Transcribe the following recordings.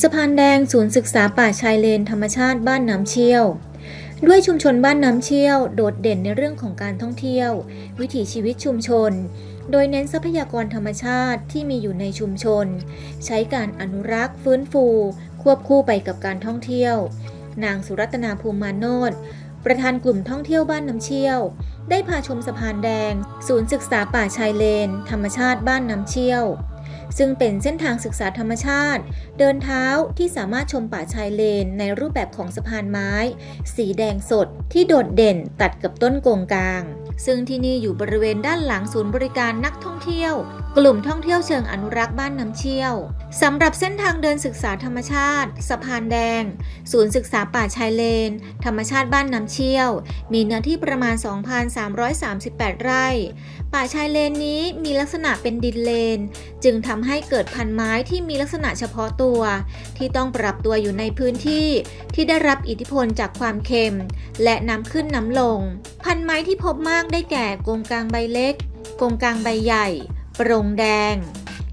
สะพานแดงศูนย์ศึกษาป่าชายเลนธรรมชาติบ้านน้ำเชี่ยว ด้วยชุมชนบ้านน้ำเชี่ยว โดดเด่นในเรื่องของการท่องเที่ยว วิถีชีวิตชุมชน โดยเน้นทรัพยากรธรรมชาติที่มีอยู่ในชุมชน ใช้การอนุรักษ์ฟื้นฟู ควบคู่ไปกับการท่องเที่ยว นางสุรัตนาภูมิมาโนดประธานกลุ่มท่องเที่ยวบ้านน้ำเชี่ยว ได้พาชมสะพานแดง ศูนย์ศึกษาป่าชายเลน ธรรมชาติบ้านน้ำเชี่ยว ซึ่งเป็นเส้นทางศึกษาธรรมชาติ เดินเท้าที่สามารถชมป่าชายเลนในรูปแบบของสะพานไม้ สีแดงสดที่โดดเด่นตัดกับต้นโกงกลาง ซึ่งที่นี่อยู่บริเวณด้านหลังศูนย์บริการนักท่องเที่ยวกลุ่มท่องเที่ยวเชิงอนุรักษ์บ้านน้ำเชี่ยวสำหรับเส้นทางเดินศึกษาธรรมชาติ สะพานแดง ศูนย์ศึกษาป่าชายเลน ธรรมชาติบ้านน้ำเชี่ยว มีเนื้อที่ประมาณ 2,338 ไร่ ป่าชายเลนนี้มีลักษณะเป็นดินเลน จึงทำให้เกิดพันธุ์ไม้ที่มีลักษณะเฉพาะตัว ที่ต้องปรับตัวอยู่ในพื้นที่ ที่ได้รับอิทธิพลจากความเค็ม และน้ำขึ้นน้ำลง พันธุ์ไม้ที่พบมากได้แก่กงกลางใบเล็ก กงกลางใบใหญ่ โปรงแดง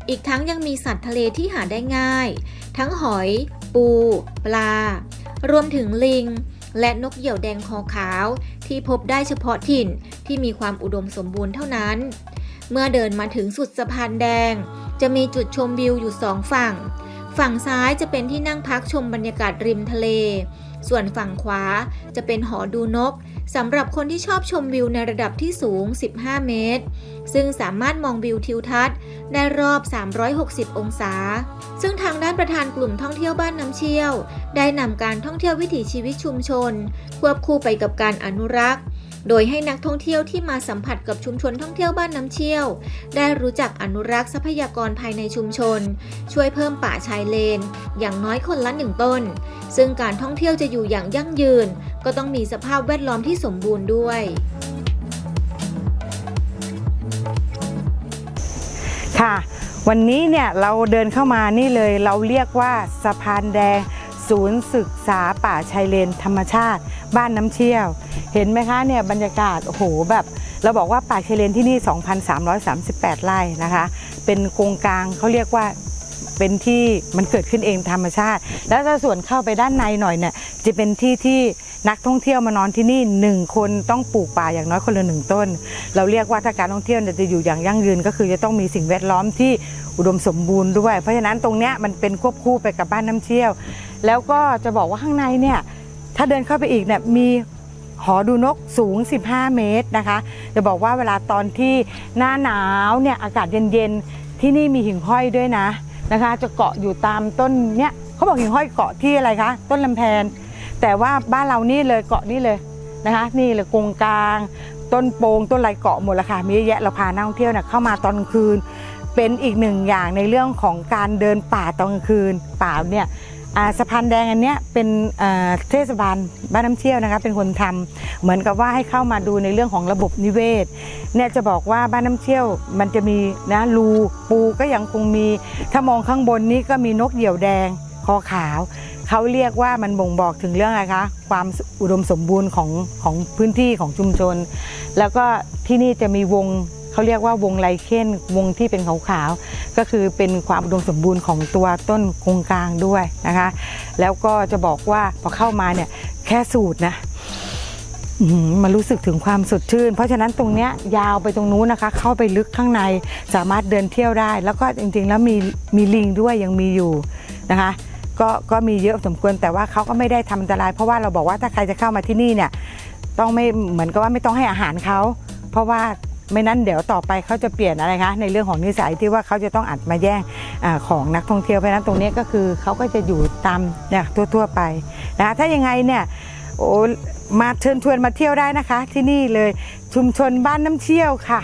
อีกทั้งยังมีสัตว์ทะเลที่หาได้ง่าย ทั้งหอย ปู ปลา รวมถึงลิง และนกเหยี่ยวแดงคอขาว ที่พบได้เฉพาะถิ่นที่มีความอุดมสมบูรณ์เท่านั้น เมื่อเดินมาถึงสุดสะพานแดง จะมีจุดชมวิวอยู่สองฝั่ง ฝั่งซ้ายจะเป็นที่นั่งพักชมบรรยากาศริมทะเล ส่วนฝั่งขวาจะเป็นหอดูนกสำหรับคนที่ชอบชมวิวในระดับที่สูง 15 เมตร ซึ่งสามารถมองวิวทิวทัศน์ได้รอบ 360 องศา ซึ่งทางด้านประธานกลุ่มท่องเที่ยวบ้านน้ำเชี่ยว ได้นำการท่องเที่ยววิถีชีวิตชุมชน ควบคู่ไปกับการอนุรักษ์โดยให้นักท่องเที่ยวที่มาสัมผัสกับชุมชนท่องเที่ยวบ้านน้ำเชี่ยว ได้รู้จักอนุรักษ์ทรัพยากรภายในชุมชน ช่วยเพิ่มป่าชายเลน อย่างน้อยคนละหนึ่งต้น ซึ่งการท่องเที่ยวจะอยู่อย่างยั่งยืน ก็ต้องมีสภาพแวดล้อมที่สมบูรณ์ด้วยค่ะ วันนี้เนี่ยเราเดินเข้ามานี่เลยเราเรียกว่าสะพานแดงศูนย์ศึกษาป่าชายเลนธรรมชาติ บ้านน้ำเชี่ยว เห็นไหมคะเนี่ยบรรยากาศโอ้โหแบบเราบอกว่าป่าชายเลนที่นี่ 2,338 ไร่นะคะ เป็นโครงกลางเขาเรียกว่า เป็นที่มันเกิดขึ้นเองธรรมชาติ แล้วถ้าส่วนเข้าไปด้านในหน่อยเนี่ยจะเป็นที่ที่นักท่องเที่ยวมานอนที่นี่หนึ่งคนต้องปลูกป่าอย่างน้อยคนละหนึ่งต้น เราเรียกว่าถ้าการท่องเที่ยวจะอยู่อย่างยั่งยืน ก็คือจะต้องมีสิ่งแวดล้อมที่อุดมสมบูรณ์ด้วย เพราะฉะนั้นตรงเนี้ยมันเป็นควบคู่ไปกับบ้านน้ำเชี่ยว แล้วก็จะบอกว่าข้างในเนี่ยถ้าเดินเข้าไปอีกเนี่ยมีหอดูนกสูง 15 เมตรนะคะ จะบอกว่าเวลาตอนที่หน้าหนาวเนี่ยอากาศเย็นๆ ที่นี่มีหิ่งห้อยด้วยนะ นะคะ จะเกาะอยู่ตามต้นเนี้ยเขาบอกหิ่งห้อยเกาะที่อะไรคะต้นลำแพน แต่ว่าบ้านเรานี่เลยเกาะนี่เลยนะคะ นี่เลยกงกลาง ต้นโปงต้นไรเกาะหมดละค่ะมีเยอะแยะเราพานักท่องเที่ยวเนี่ยเข้ามาตอนกลางคืน เป็นอีกหนึ่งอย่างในเรื่องของการเดินป่าตอนกลางคืนป่าเนี่ย สะพานแดงอันเนี้ยเป็นเทศบาลบ้านน้ำเชี่ยวนะคะเป็นคนทำเหมือนกับว่าให้เข้ามาดูในเรื่องของระบบนิเวศเนี่ยจะบอกว่าบ้านน้ำเชี่ยวมันจะมีนะรูปูก็ยังคงมีถ้ามองข้างบนนี้ก็มีนกเหยี่ยวแดงคอขาวเขาเรียกว่ามันบ่งบอกถึงเรื่องอะไรคะความอุดมสมบูรณ์ของของพื้นที่ของชุมชน แล้วก็ที่นี่จะมีวง เขาเรียกว่าวงไลเคนวงที่เป็นขาวๆก็คือเป็นความอุดมสมบูรณ์ของตัวต้นกงกลางด้วยนะคะ แล้วก็จะบอกว่าพอเข้ามาเนี่ยแค่สูตรนะมันรู้สึกถึงความสดชื่น เพราะฉะนั้นตรงเนี้ยยาวไปตรงนู้นนะคะ เข้าไปลึกข้างในสามารถเดินเที่ยวได้ แล้วก็จริงๆ แล้วมีมีลิงด้วยยังมีอยู่นะคะก็ก็มีเยอะสมควรแต่ว่าเขาก็ไม่ได้ทำอันตราย เพราะว่าเราบอกว่าถ้าใครจะเข้ามาที่นี่เนี่ยต้องไม่เหมือนกับว่าไม่ต้องให้อาหารเขาเพราะว่า ไม่นั้นเดี๋ยวต่อไปเขาจะเปลี่ยนอะไรคะในเรื่องของนิสัยที่ว่าเขาจะต้องอัดมาแย่งอของนักท่องเที่ยวเพราะฉะนั้นตรงนี้ก็คือเขาก็จะอยู่ตามเนี่ยทั่วๆไปนะคะถ้ายังไงเนี่ยโอ้มาเชิญชวนมาเที่ยวได้นะคะ ที่นี่เลยชุมชนบ้านน้ำเชี่ยวค่ะ